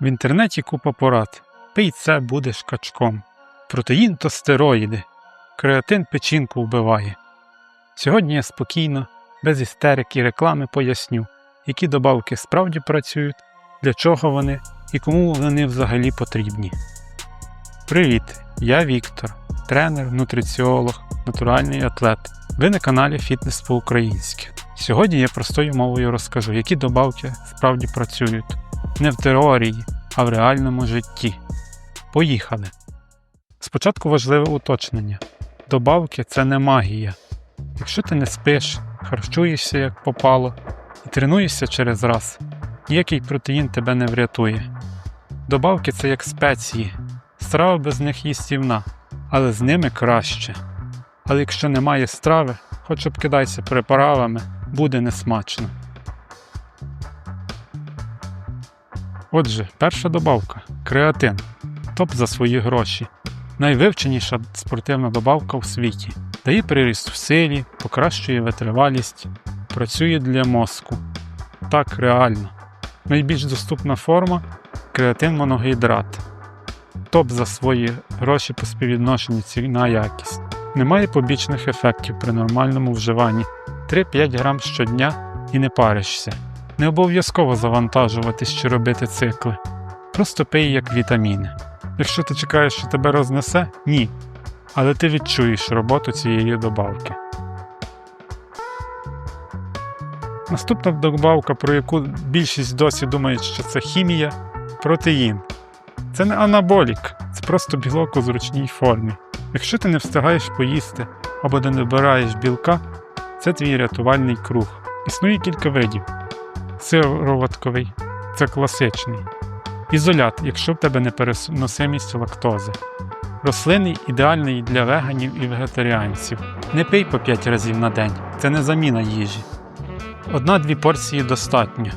В інтернеті купа порад. Пий це будеш качком. Протеїн то стероїди. Креатин печінку вбиває. Сьогодні я спокійно, без істерик і реклами поясню, які добавки справді працюють, для чого вони і кому вони взагалі потрібні. Привіт! Я Віктор, тренер, нутриціолог, натуральний атлет. Ви на каналі Фітнес по-українськи. Сьогодні я простою мовою розкажу, які добавки справді працюють не в теорії, а в реальному житті. Поїхали! Спочатку важливе уточнення: добавки це не магія. Якщо ти не спиш, харчуєшся як попало і тренуєшся через раз, ніякий протеїн тебе не врятує. Добавки це як спеції, страва без них їстівна, але з ними краще. Але якщо немає страви, хоч обкидайся приправами, буде несмачно. Отже, перша добавка креатин. Топ за свої гроші. Найвивченіша спортивна добавка у світі. Дає приріст в силі, покращує витривалість, працює для мозку. Так, реально. Найбільш доступна форма креатин моногідрат. Топ за свої гроші по співвідношенню ціна якість. Немає побічних ефектів при нормальному вживанні 3-5 грам щодня і не паришся. Не обов'язково завантажуватись чи робити цикли. Просто пий як вітаміни. Якщо ти чекаєш, що тебе рознесе, ні. Але ти відчуєш роботу цієї добавки. Наступна добавка, про яку більшість досі думають, що це хімія протеїн. Це не анаболік, це просто білок у зручній формі. Якщо ти не встигаєш поїсти або не набираєш білка, це твій рятувальний круг. Існує кілька видів. Сироватковий це класичний. Ізолят, якщо в тебе непереносимість лактози. Рослинний ідеальний для веганів і вегетаріанців. Не пий по 5 разів на день, це не заміна їжі. Одна-дві порції достатньо.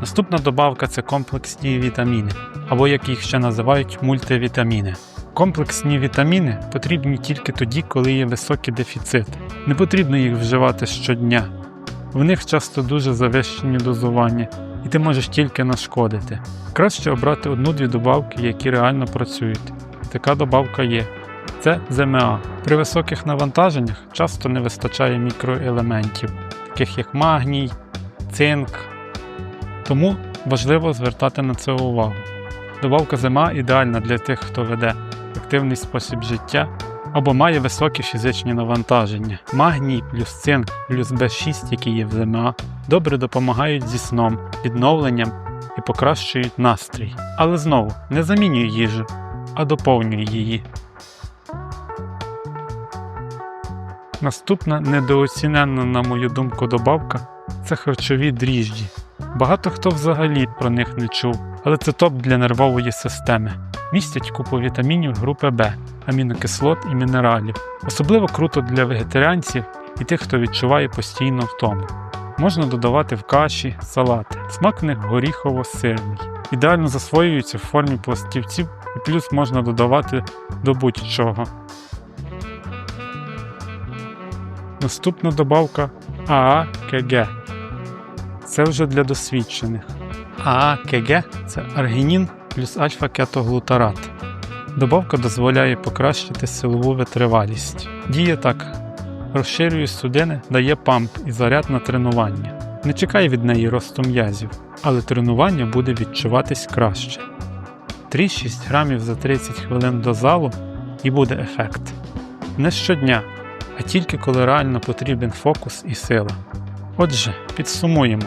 Наступна добавка це комплексні вітаміни, або як їх ще називають мультивітаміни. Комплексні вітаміни потрібні тільки тоді, коли є високий дефіцит. Не потрібно їх вживати щодня. В них часто дуже завищені дозування, і ти можеш тільки нашкодити. Краще обрати одну-дві добавки, які реально працюють. Така добавка є. Це ЗМА. При високих навантаженнях часто не вистачає мікроелементів, таких як магній, цинк. Тому важливо звертати на це увагу. Добавка ЗМА ідеальна для тих, хто веде активний спосіб життя або має високі фізичні навантаження. Магній плюс цинк плюс B6, які є в ЗМА, добре допомагають зі сном, відновленням і покращують настрій. Але знову не замінює їжу, а доповнює її. Наступна недооціненна, на мою думку, добавка це харчові дріжджі. Багато хто взагалі про них не чув, але це топ для нервової системи. Містять купу вітамінів групи Б, амінокислот і мінералів. Особливо круто для вегетаріанців і тих, хто відчуває постійно втому. Можна додавати в каші, салати. Смак в них горіхово-сирний. Ідеально засвоюються в формі пластівців і плюс можна додавати до будь-чого. Наступна добавка ААКГ. Це вже для досвідчених. ААКГ це аргінін плюс альфа-кетоглутарат. Добавка дозволяє покращити силову витривалість. Діє так: розширює судини, дає памп і заряд на тренування. Не чекай від неї росту м'язів, але тренування буде відчуватись краще. 3-6 грамів за 30 хвилин до залу і буде ефект. Не щодня, а тільки коли реально потрібен фокус і сила. Отже, підсумуємо: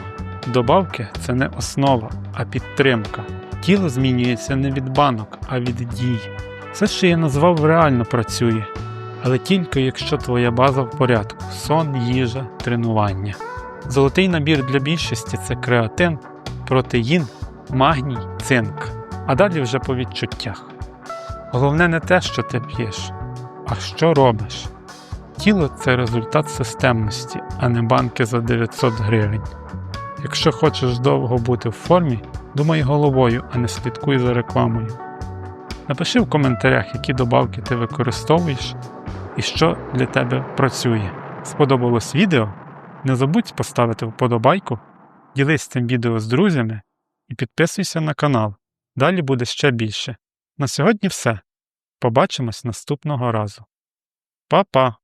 добавки це не основа, а підтримка. Тіло змінюється не від банок, а від дій. Все, що я назвав, реально працює, але тільки якщо твоя база в порядку: сон, їжа, тренування. Золотий набір для більшості це креатин, протеїн, магній, цинк, а далі вже по відчуттях. Головне не те, що ти п'єш, а що робиш. Тіло це результат системності, а не банки за 900 гривень. Якщо хочеш довго бути в формі, думай головою, а не слідкуй за рекламою. Напиши в коментарях, які добавки ти використовуєш і що для тебе працює. Сподобалось відео? Не забудь поставити вподобайку ділись цим відео з друзями і підписуйся на канал. Далі буде ще більше. На сьогодні все. Побачимось наступного разу. Па-па!